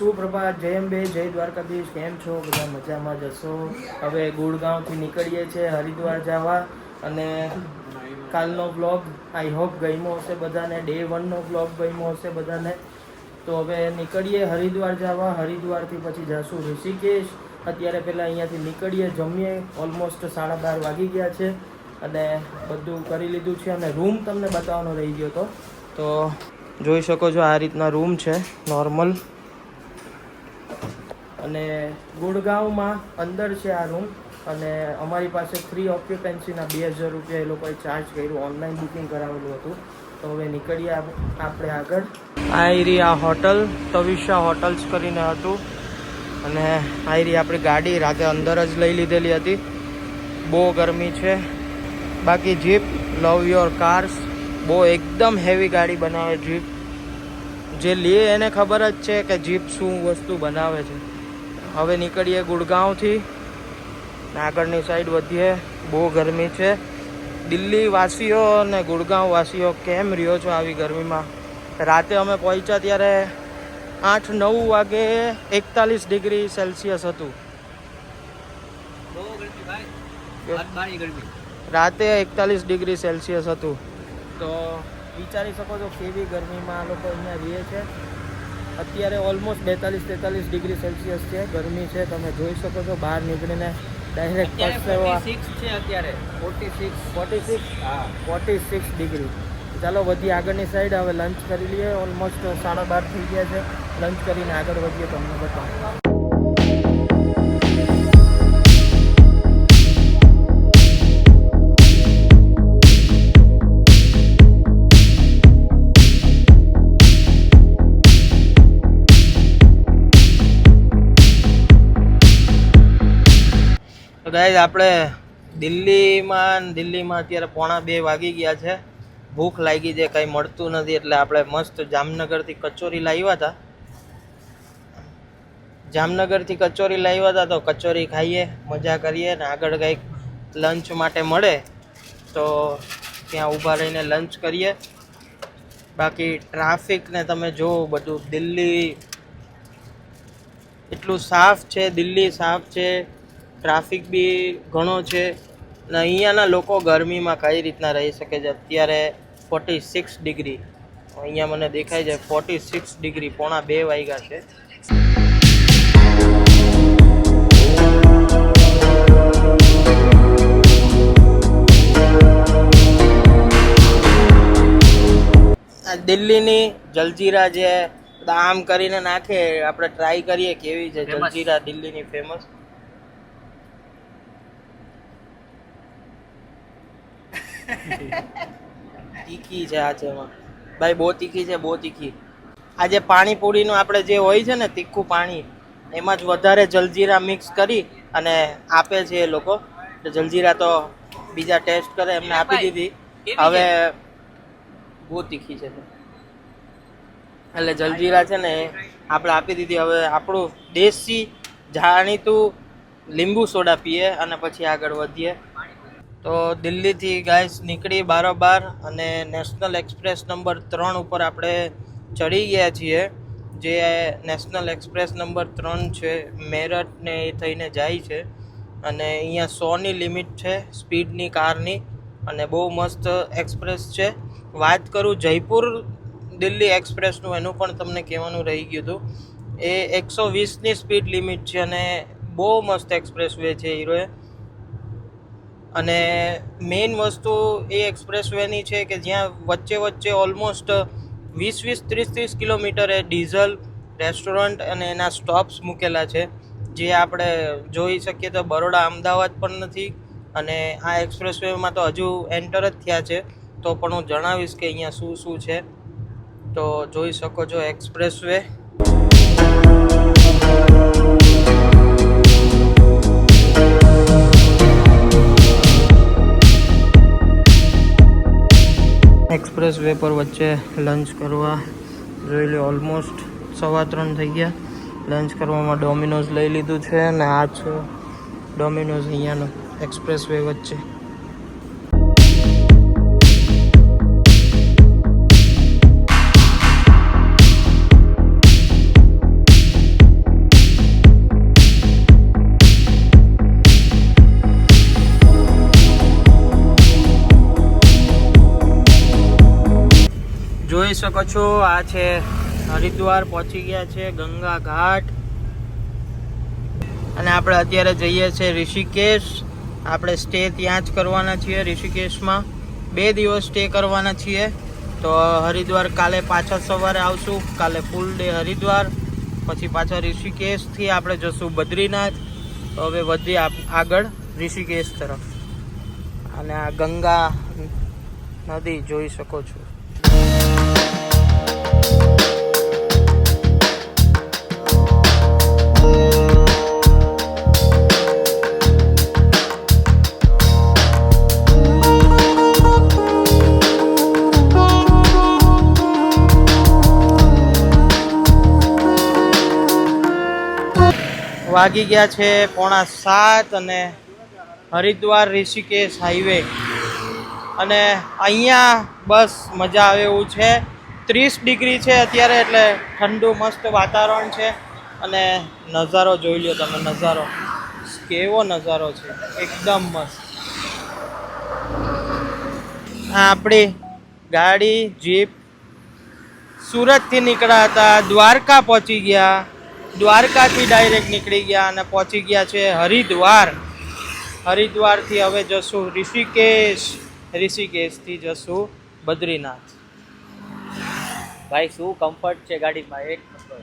સુપ્રભાત જયમ બે જય દ્વારકાધીશ, કેમ છો? બધા મજામાં જશો હવે ગુડગાંવથી નીકળીએ છીએ હરિદ્વાર જવા અને કાલનો બ્લોગ આઈ હોપ ગમ્યો હશે બધાને. ડે વનનો વ્લોગ ગમ્યો હશે બધાને. તો હવે નીકળીએ હરિદ્વાર જવા. હરિદ્વારથી પછી જશું ઋષિકેશ. અત્યારે પહેલાં અહીંયાથી નીકળીએ, જમીએ. ઓલમોસ્ટ સાડા બાર વાગી ગયા છે અને બધું કરી લીધું છે અને રૂમ તમને બતાવવાનો રહી ગયો હતો તો જોઈ શકો છો આ રીતના રૂમ છે નોર્મલ અને ગુડગાંવમાં અંદર છે આ રૂમ અને અમારી પાસે ફ્રી ઓક્યુપેન્સીના બે હજાર રૂપિયા એ લોકોએ ચાર્જ કર્યું ઓનલાઈન બુકિંગ કરાવેલું હતું. તો હવે નીકળીએ આપણે આગળ. આ એરી આ હોટલ તવિશા હોટલ્સ કરીને હતું. અને આ એરી આપણી ગાડી રાતે અંદર જ લઈ લીધેલી હતી. બહુ ગરમી છે. બાકી જીપ લવ યોર કાર્સ બહુ એકદમ હેવી ગાડી બનાવે જીપ જે લે એને ખબર જ છે કે જીપ શું વસ્તુ બનાવે છે. હવે નીકળીએ ગુડગાંવથી. આગળની સાઈડ વધીએ. બહુ ગરમી છે. દિલ્હી વાસીઓ અને ગુડગાંવ વાસીઓ કેમ રહ્યો છો આવી ગરમીમાં? રાતે અમે પહોંચ્યા ત્યારે આઠ નવ વાગે એકતાલીસ ડિગ્રી સેલ્સિયસ હતું. રાતે એકતાલીસ ડિગ્રી સેલ્સિયસ હતું. તો વિચારી શકો છો કેવી ગરમીમાં આ લોકો અહીંયા રહે છે. અત્યારે ઓલમોસ્ટ બેતાલીસ તેતાલીસ ડિગ્રી સેલ્સિયસ છે ગરમી છે તમે જોઈ શકો છો બહાર નીકળીને ડાયરેક્ટ 46 છે અત્યારે. 46 ફોર્ટી સિક્સ હા. Forty six degree. ચાલો વધીએ આગળની સાઈડ હવે લંચ કરી લઈએ. ઓલમોસ્ટ સાડા બાર થઈ ગયા છે. લંચ કરીને આગળ વધીએ તમને બતાવું. તો ગાઈઝ આપણે દિલ્હીમાં દિલ્હીમાં અત્યારે પોણા બે વાગી ગયા છે. ભૂખ લાગી છે, કંઈ મળતું નથી, એટલે આપણે મસ્ત જામનગરથી કચોરી લાવ્યા હતા. જામનગરથી કચોરી લાવ્યા હતા, તો કચોરી ખાઈએ, મજા કરીએ ને આગળ કંઈક લંચ માટે મળે, તો ત્યાં ઊભા રહીને લંચ કરીએ. બાકી ટ્રાફિકને તમે જુઓ, બધું દિલ્હી એટલું સાફ છે, દિલ્હી સાફ છે. ટ્રાફિક બી ઘણો છે. અને અહીંયાના લોકો ગરમીમાં કઈ રીતના રહી શકે છે? અત્યારે ફોર્ટી સિક્સ ડિગ્રી અહીંયા મને દેખાય છે ફોર્ટી સિક્સ ડિગ્રી પોણા બે વાગ્યા છે. દિલ્હીની જલજીરા જે આમ કરીને નાખે આપણે ટ્રાય કરીએ કેવી છે? જલજીરા દિલ્હીની ફેમસ તીખી છે આ છે ભાઈ બહુ તીખી છે બહુ તીખી. આ જે પાણીપુરીનું આપણે જે હોય છે ને તીખું પાણી એમાં જ વધારે જલજીરા મિક્સ કરી અને આપે છે એ લોકો. જલજીરા તો બીજા ટેસ્ટ કરે એમને આપી દીધી. હવે બહુ તીખી છે. એટલે જલજીરા છે ને આપણે આપી દીધી. હવે આપણું દેશી જાણીતું લીંબુ સોડા પીએ અને પછી આગળ વધીએ. તો દિલ્હીથી ગાઈસ નીકળી બારોબાર અને નેશનલ એક્સપ્રેસ નંબર ત્રણ ઉપર આપણે ચડી ગયા છીએ. જે નેશનલ એક્સપ્રેસ નંબર ત્રણ છે, મેરઠ ને એ થઈને જાય છે. અને અહીંયા સોની લિમિટ છે સ્પીડની કારની. અને બહુ મસ્ત એક્સપ્રેસ છે. વાત કરું જયપુર દિલ્હી એક્સપ્રેસનું એનું પણ તમને કહેવાનું રહી ગયું હતું. એ એકસો વીસની સ્પીડ લિમિટ છે અને બહુ મસ્ત એક્સપ્રેસ વે છે હીરોએ. અને મેઇન વસ્તુ એ એક્સપ્રેસ વેની છે કે જ્યાં વચ્ચે વચ્ચે ઓલમોસ્ટ વીસ વીસ ત્રીસ ત્રીસ કિલોમીટરે ડીઝલ રેસ્ટોરન્ટ અને એના સ્ટોપ્સ મૂકેલા છે. જે આપણે જોઈ શકીએ તો બરોડા અમદાવાદ પણ નથી અને આ એક્સપ્રેસ વેમાં તો હજુ એન્ટર જ થયા છે. તો પણ હું જણાવીશ કે અહીંયા શું શું છે. તો જોઈ શકો છો એક્સપ્રેસ વે એક્સપ્રેસ વે પર વચ્ચે લંચ કરવા જોઈ લો ઓલમોસ્ટ સવા ત્રણ થઈ ગયા. લંચ કરવામાં ડોમિનોઝ લઈ લીધું છે અને આ છે ડોમિનોઝ અહીંયાનો એક્સપ્રેસ વે વચ્ચે. શકો છો. આ છે હરિદ્વાર પહોંચી ગયા છે ગંગા ઘાટ. અને આપણે અત્યારે જઈએ છીએ ઋષિકેશ. આપણે સ્ટે ત્યાં જ કરવાના છીએ ઋષિકેશમાં. બે દિવસ સ્ટે કરવાના છીએ. તો હરિદ્વાર કાલે પાછા સવારે આવશું. કાલે ફૂલ ડે હરિદ્વાર. પછી પાછા ઋષિકેશથી આપણે જશું બદ્રીનાથ. તો હવે વધી આગળ ઋષિકેશ તરફ. અને આ ગંગા નદી જોઈ શકો છો. વાગી ગયા છે પોણા સાત અને હરિદ્વાર ઋષિકેશ હાઈવે અને અહીંયા બસ મજા આવે એવું છે. ત્રીસ ડિગ્રી છે અત્યારે, એટલે ઠંડુ મસ્ત વાતાવરણ છે. અને નજારો જોઈ લો તમે, નજારો. કેવો નજારો છે. એકદમ મસ્ત. આ આપણી ગાડી, જીપ સુરતથી નીકળ્યા હતા. દ્વારકા પહોંચી ગયા. દ્વારકાથી ડાયરેક્ટ નીકળી ગયા અને પહોંચી ગયા છે હરિદ્વાર. હરિદ્વારથી હવે જશું ઋષિકેશ. ઋષિકેશથી જશું બદ્રીનાથ. ભાઈ શું કમ્ફર્ટ છે ગાડીમાં? એક નંબર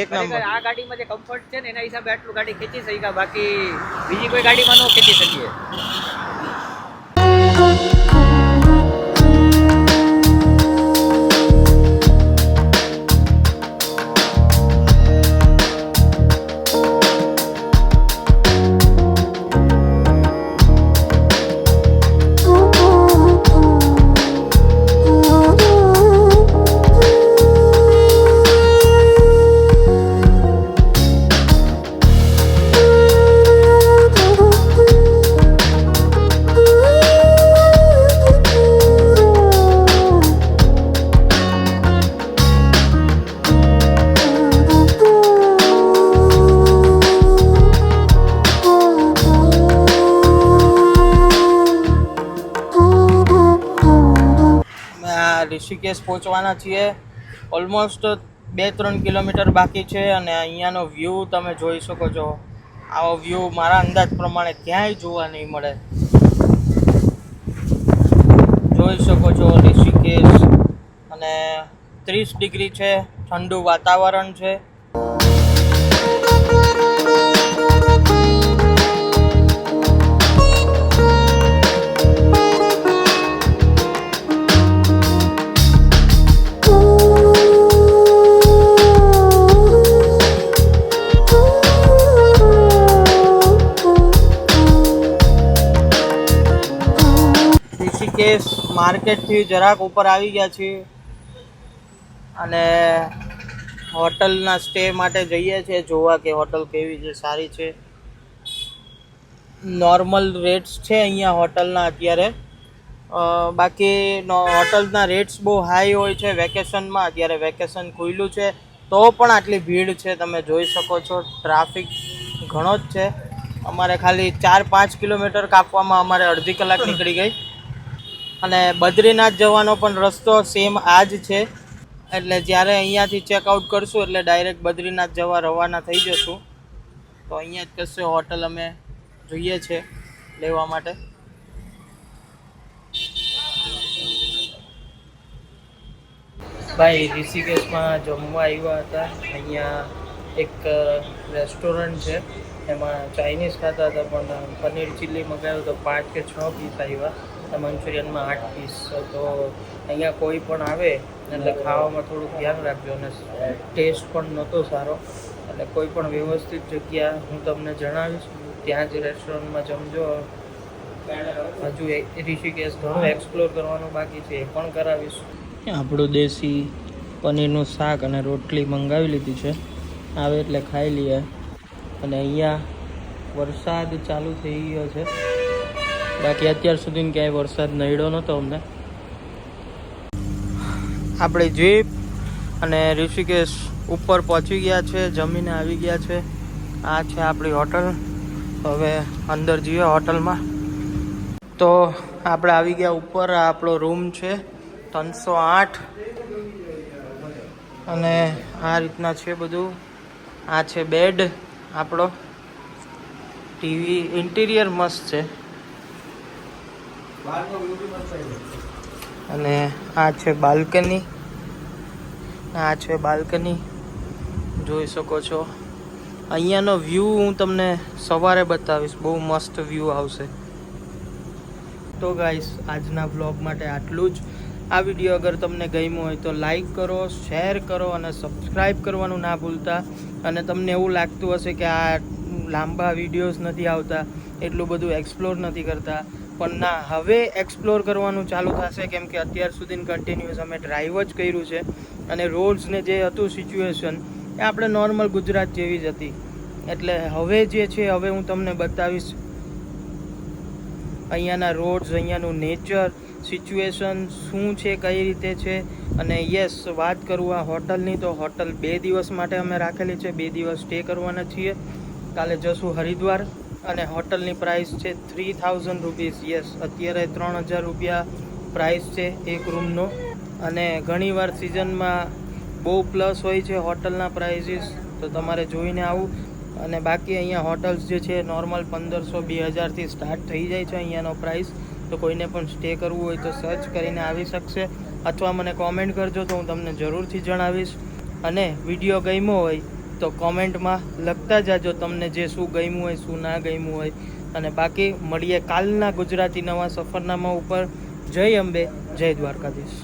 એક નંબર આ ગાડીમાં જે કમ્ફર્ટ છે ને એના હિસાબે આટલું ગાડી ખેંચી શક્યા. બાકી બીજી કોઈ ગાડીમાં ન ખેંચી શકીએ. ઋષિકેશ પહોંચવાના છીએ. ઓલમોસ્ટ બે ત્રણ કિલોમીટર બાકી છે અને અહીંયાનો વ્યૂ તમે જોઈ શકો છો. આવો વ્યૂ મારા અંદાજ પ્રમાણે ક્યાંય જોવા નહીં મળે. જોઈ શકો છો ઋષિકેશ અને ત્રીસ ડિગ્રી છે. ઠંડુ વાતાવરણ છે. ઋષિકેશ માર્કેટથી જરાક ઉપર આવી ગયા છીએ અને હોટલના સ્ટે માટે જઈએ છીએ, જોવા કે હોટલ કેવી છે, સારી છે. નોર્મલ રેટ્સ છે અહીંયા હોટલના અત્યારે. બાકી હોટલના રેટ્સ બહુ હાઈ હોય છે વેકેશનમાં અત્યારે વેકેશન ખુલ્લું છે. તો પણ આટલી ભીડ છે, તમે જોઈ શકો છો ટ્રાફિક ઘણો જ છે. અમારે ખાલી ચાર પાંચ કિલોમીટર કાપવામાં અમારે અડધી કલાક નીકળી ગઈ. અને બદ્રીનાથ જવાનો પણ રસ્તો સેમ આ જ છે. એટલે જ્યારે અહીંયાથી ચેકઆઉટ કરશું એટલે ડાયરેક્ટ બદ્રીનાથ જવા રવાના થઈ જશું. તો અહીંયા જ કશે હોટલ અમે જોઈએ છે લેવા માટે. ભાઈ, ઋષિકેશમાં જમવા આવ્યા હતા. અહીંયા એક રેસ્ટોરન્ટ છે. એમાં ચાઇનીઝ ખાતા હતા, પણ પનીર ચીલી મગાવ્યું તો પાંચ કે છ પીસ આવ્યા. અને મંચુરિયનમાં આઠ પીસ તો અહીંયા કોઈ પણ આવે, એટલે ખાવામાં થોડુંક ધ્યાન રાખજો અને ટેસ્ટ પણ નહોતો સારો. એટલે કોઈ પણ વ્યવસ્થિત જગ્યા હું તમને જણાવીશ, ત્યાં જ રેસ્ટોરન્ટમાં જમજો. હજુ ઋષિકેશ ઘણું એક્સપ્લોર કરવાનું બાકી છે, એ પણ કરાવીશ. આપણું દેશી પનીરનું શાક અને રોટલી મંગાવી લીધી છે. આવે એટલે ખાઈ લઈએ. અને અહીંયા વરસાદ ચાલુ થઈ ગયો છે. બાકી અત્યાર સુધી ક્યાંય વરસાદ નડ્યો નહોતો અમને. આપણે જીપ અને ઋષિકેશ ઉપર પહોંચી ગયા છે, જમીને આવી ગયા છે. આ છે આપણી હોટલ. હવે અંદર જઈએ હોટલમાં. તો આપણે આવી ગયા ઉપર આપણો રૂમ છે, ત્રણસો આઠ. અને આ રીતના છે બધું. આ છે બેડ, આપણો. ટીવી, ઇન્ટિરિયર મસ્ત છે. અને આ છે બાલ્કની. આ છે બાલ્કની. જોઈ શકો છો. અહીંયાનો વ્યૂ હું તમને સવારે બતાવીશ. બહુ મસ્ત વ્યૂ આવશે. તો ગાઈસ આજના બ્લોગ માટે આટલું જ. આ વીડિયો અગર તમને ગમ્યો હોય તો લાઈક કરો શેર કરો અને સબસ્ક્રાઈબ કરવાનું ના ભૂલતા. અને તમને એવું લાગતું હશે કે આ લાંબા વિડીયોઝ નથી આવતા, એટલું બધું એક્સપ્લોર નથી કરતા. પણ ના, હવે એક્સપ્લોર કરવાનું ચાલુ થશે કેમ કે અત્યાર સુધી કન્ટિન્યુઅસ અમે ડ્રાઈવ જ કર્યું છે અને રોડ્સને જે હતું સિચ્યુએશન એ આપણે નોર્મલ ગુજરાત જેવી જ હતી. એટલે હવે જે છે, હવે હું તમને બતાવીશ. અહીંયાના રોડ્સ અહીંયાનું નેચર સિચ્યુએશન શું છે, કઈ રીતે છે અને યસ વાત કરું આ હોટલની તો હોટલ બે દિવસ માટે અમે રાખેલી છે, બે દિવસ સ્ટે કરવાના છીએ. કાલે જશું હરિદ્વાર. અને હોટલની પ્રાઇસ છે થ્રી થાઉઝન્ડ રૂપીઝ યસ અત્યારે ત્રણ હજાર રૂપિયા પ્રાઇસ છે એક રૂમનો અને ઘણીવાર સિઝનમાં બહુ પ્લસ હોય છે હોટલના પ્રાઇઝીસ તો તમારે જોઈને આવું. અને બાકી અહીંયા હોટલ્સ જે છે નોર્મલ પંદરસો બે હજારથી સ્ટાર્ટ થઈ જાય છે અહીંયાનો પ્રાઇસ તો કોઈને પણ સ્ટે કરવું હોય તો સર્ચ કરીને આવી શકશે. અથવા મને કોમેન્ટ કરજો તો હું તમને જરૂરથી જણાવીશ. અને વીડિયો ગમ્યો હોય તો કોમેન્ટમાં લખતા જાજો તમને જે શું ગમ્યું હોય, શું ના ગમ્યું હોય. અને બાકી મળીએ કાલના ગુજરાતી નવા સફરનામા ઉપર. જય અંબે, જય દ્વારકાધીશ.